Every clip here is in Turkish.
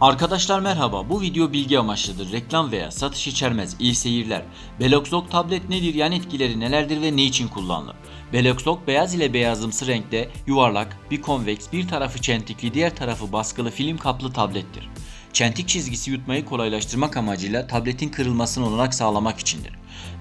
Arkadaşlar merhaba. Bu video bilgi amaçlıdır. Reklam veya satış içermez. İyi seyirler. Beloxlog tablet nedir? Yan etkileri nelerdir ve ne için kullanılır? Beloxlog beyaz ile beyazımsı renkte yuvarlak, bir konveks, bir tarafı çentikli, diğer tarafı baskılı film kaplı tablettir. Çentik çizgisi yutmayı kolaylaştırmak amacıyla tabletin kırılmasına olanak sağlamak içindir.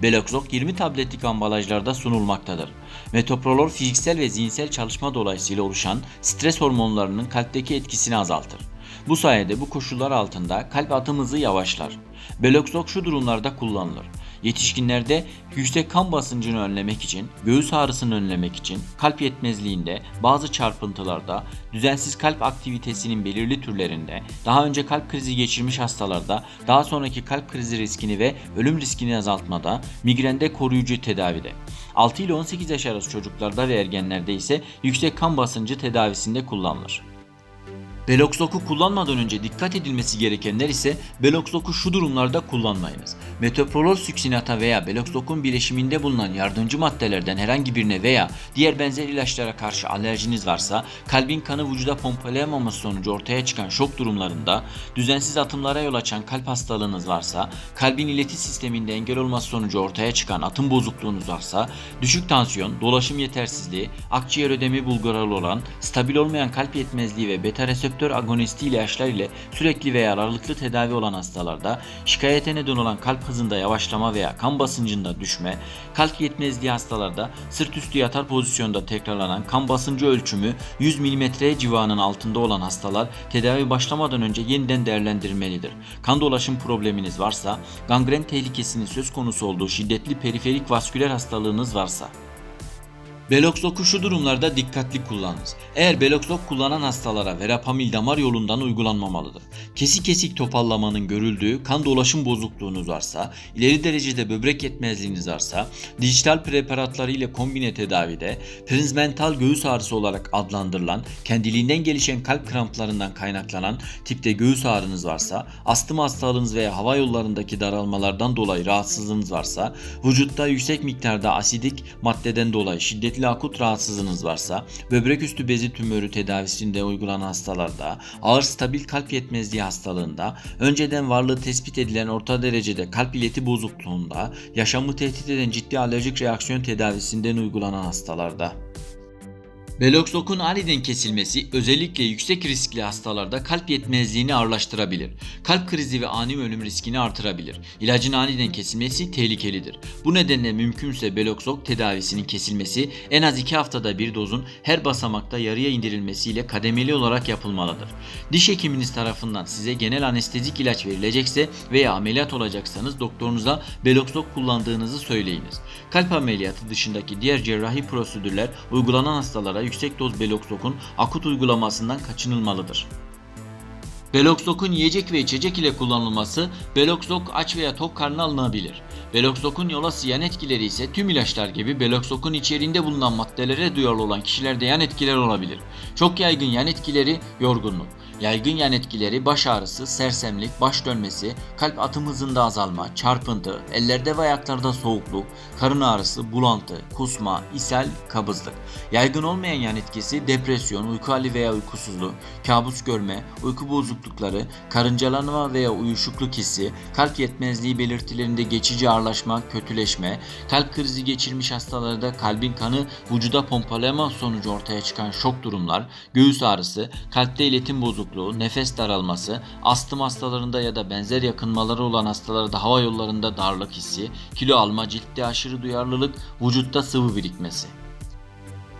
Beloxlog 20 tabletlik ambalajlarda sunulmaktadır. Metoprolol fiziksel ve zihinsel çalışma dolayısıyla oluşan stres hormonlarının kalpteki etkisini azaltır. Bu sayede bu koşullar altında kalp atım hızı yavaşlar. Beloxlog şu durumlarda kullanılır. Yetişkinlerde yüksek kan basıncını önlemek için, göğüs ağrısını önlemek için, kalp yetmezliğinde, bazı çarpıntılarda, düzensiz kalp aktivitesinin belirli türlerinde, daha önce kalp krizi geçirmiş hastalarda, daha sonraki kalp krizi riskini ve ölüm riskini azaltmada, migrende koruyucu tedavide. 6 ile 18 yaş arası çocuklarda ve ergenlerde ise yüksek kan basıncı tedavisinde kullanılır. Beloxlog'u kullanmadan önce dikkat edilmesi gerekenler ise Beloxlog'u şu durumlarda kullanmayınız. Metoprolol süksinata veya Beloxlog'un bileşiminde bulunan yardımcı maddelerden herhangi birine veya diğer benzer ilaçlara karşı alerjiniz varsa, kalbin kanı vücuda pompalayamaması sonucu ortaya çıkan şok durumlarında, düzensiz atımlara yol açan kalp hastalığınız varsa, kalbin ileti sisteminde engel olması sonucu ortaya çıkan atım bozukluğunuz varsa, düşük tansiyon, dolaşım yetersizliği, akciğer ödemi bulgaralı olan, stabil olmayan kalp yetmezliği ve beta agonisti ilaçlar ile sürekli veya aralıklı tedavi olan hastalarda, şikayete neden olan kalp hızında yavaşlama veya kan basıncında düşme, kalp yetmezliği hastalarda sırt üstü yatar pozisyonda tekrarlanan kan basıncı ölçümü 100 mm civarının altında olan hastalar tedavi başlamadan önce yeniden değerlendirilmelidir. Kan dolaşım probleminiz varsa, gangren tehlikesinin söz konusu olduğu şiddetli periferik vasküler hastalığınız varsa, Beloxlog'u şu durumlarda dikkatli kullanınız. Eğer Beloxlog kullanan hastalara verapamil damar yolundan uygulanmamalıdır. Kesik kesik topallamanın görüldüğü kan dolaşım bozukluğunuz varsa, ileri derecede böbrek yetmezliğiniz varsa, dijital preparatları ile kombine tedavide, prinzmental göğüs ağrısı olarak adlandırılan, kendiliğinden gelişen kalp kramplarından kaynaklanan tipte göğüs ağrınız varsa, astım hastalığınız veya hava yollarındaki daralmalardan dolayı rahatsızlığınız varsa, vücutta yüksek miktarda asidik maddeden dolayı şiddetli akut rahatsızlığınız varsa, böbrek üstü bezi tümörü tedavisinde uygulanan hastalarda, ağır stabil kalp yetmezliği hastalığında, önceden varlığı tespit edilen orta derecede kalp ileti bozukluğunda, yaşamı tehdit eden ciddi alerjik reaksiyon tedavisinden uygulanan hastalarda. Beloxlog'un aniden kesilmesi özellikle yüksek riskli hastalarda kalp yetmezliğini ağırlaştırabilir. Kalp krizi ve ani ölüm riskini artırabilir. İlacın aniden kesilmesi tehlikelidir. Bu nedenle mümkünse Beloxlog tedavisinin kesilmesi en az 2 haftada bir dozun her basamakta yarıya indirilmesiyle kademeli olarak yapılmalıdır. Diş hekiminiz tarafından size genel anestezik ilaç verilecekse veya ameliyat olacaksanız doktorunuza Beloxlog kullandığınızı söyleyiniz. Kalp ameliyatı dışındaki diğer cerrahi prosedürler uygulanan hastalara yüksek doz Beloxlog'un akut uygulamasından kaçınılmalıdır. Beloxlog'un yiyecek ve içecek ile kullanılması Beloxlog aç veya tok karnına alınabilir. Beloxlog'un yol alası yan etkileri ise tüm ilaçlar gibi Beloxlog'un içeriğinde bulunan maddelere duyarlı olan kişilerde yan etkiler olabilir. Çok yaygın yan etkileri yorgunluk. Yaygın yan etkileri baş ağrısı, sersemlik, baş dönmesi, kalp atım hızında azalma, çarpıntı, ellerde ve ayaklarda soğukluk, karın ağrısı, bulantı, kusma, ishal, kabızlık. Yaygın olmayan yan etkisi depresyon, uyku hali veya uykusuzluk, kabus görme, uyku bozuklukları, karıncalanma veya uyuşukluk hissi, kalp yetmezliği belirtilerinde geçici ağırlaşma, kötüleşme, kalp krizi geçirmiş hastalarda kalbin kanı vücuda pompalama sonucu ortaya çıkan şok durumlar, göğüs ağrısı, kalpte iletim bozukluğu, nefes daralması, astım hastalarında ya da benzer yakınmaları olan hastalarda hava yollarında darlık hissi, kilo alma, ciltte aşırı duyarlılık, vücutta sıvı birikmesi.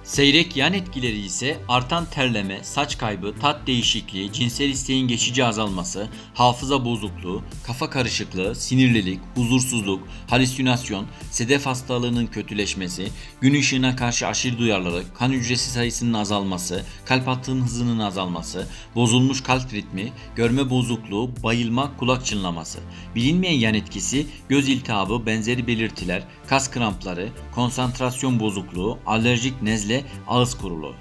Seyrek yan etkileri ise artan terleme, saç kaybı, tat değişikliği, cinsel isteğin geçici azalması, hafıza bozukluğu, kafa karışıklığı, sinirlilik, huzursuzluk, halüsinasyon, sedef hastalığının kötüleşmesi, gün ışığına karşı aşırı duyarlılık, kan hücresi sayısının azalması, kalp atığın hızının azalması, bozulmuş kalp ritmi, görme bozukluğu, bayılma, kulak çınlaması. Bilinmeyen yan etkisi göz iltihabı, benzeri belirtiler, kas krampları, konsantrasyon bozukluğu, alerjik nezle, ağız kuruluğu.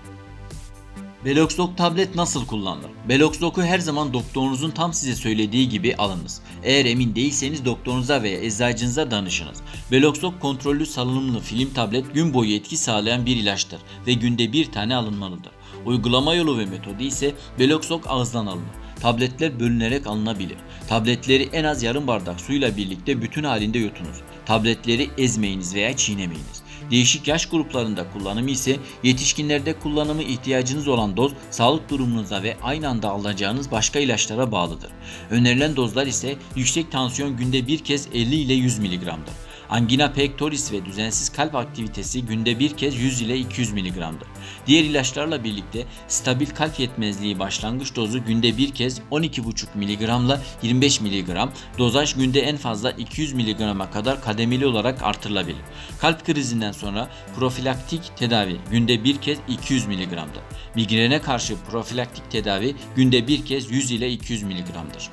Beloxlog tablet nasıl kullanılır? Beloxlog'u her zaman doktorunuzun tam size söylediği gibi alınız. Eğer emin değilseniz doktorunuza veya eczacınıza danışınız. Beloxlog kontrollü salınımlı film tablet gün boyu etki sağlayan bir ilaçtır ve günde bir tane alınmalıdır. Uygulama yolu ve metodu ise Beloxlog ağızdan alınır. Tabletler bölünerek alınabilir. Tabletleri en az yarım bardak suyla birlikte bütün halinde yutunuz. Tabletleri ezmeyiniz veya çiğnemeyiniz. Değişik yaş gruplarında kullanımı ise yetişkinlerde kullanımı ihtiyacınız olan doz sağlık durumunuza ve aynı anda alacağınız başka ilaçlara bağlıdır. Önerilen dozlar ise yüksek tansiyon günde bir kez 50 ile 100 mg'dır. Angina pectoris ve düzensiz kalp aktivitesi günde bir kez 100 ile 200 mg'dır. Diğer ilaçlarla birlikte stabil kalp yetmezliği başlangıç dozu günde bir kez 12,5 mg ile 25 mg, dozaj günde en fazla 200 mg'a kadar kademeli olarak artırılabilir. Kalp krizinden sonra profilaktik tedavi günde bir kez 200 mg'dır. Migrene karşı profilaktik tedavi günde bir kez 100 ile 200 mg'dır.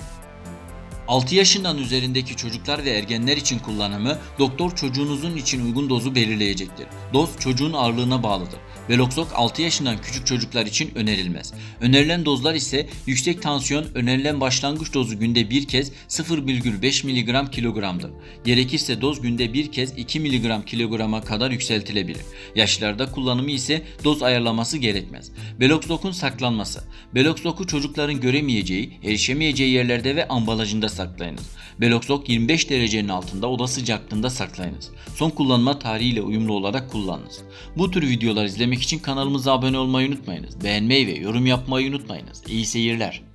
6 yaşından üzerindeki çocuklar ve ergenler için kullanımı doktor çocuğunuzun için uygun dozu belirleyecektir. Doz çocuğun ağırlığına bağlıdır. Veloxok 6 yaşından küçük çocuklar için önerilmez. Önerilen dozlar ise yüksek tansiyon önerilen başlangıç dozu günde bir kez 0,5 mg kilogramdır. Gerekirse doz günde bir kez 2 mg kilograma kadar yükseltilebilir. Yaşlarda kullanımı ise doz ayarlaması gerekmez. Veloxok'un saklanması. Veloxok'u çocukların göremeyeceği, erişemeyeceği yerlerde ve ambalajında saklayınız. Veloxok 25 derecenin altında oda sıcaklığında saklayınız. Son kullanma tarihiyle uyumlu olarak kullanınız. Bu tür videolar izlemek için kanalımıza abone olmayı unutmayınız. Beğenmeyi ve yorum yapmayı unutmayınız. İyi seyirler.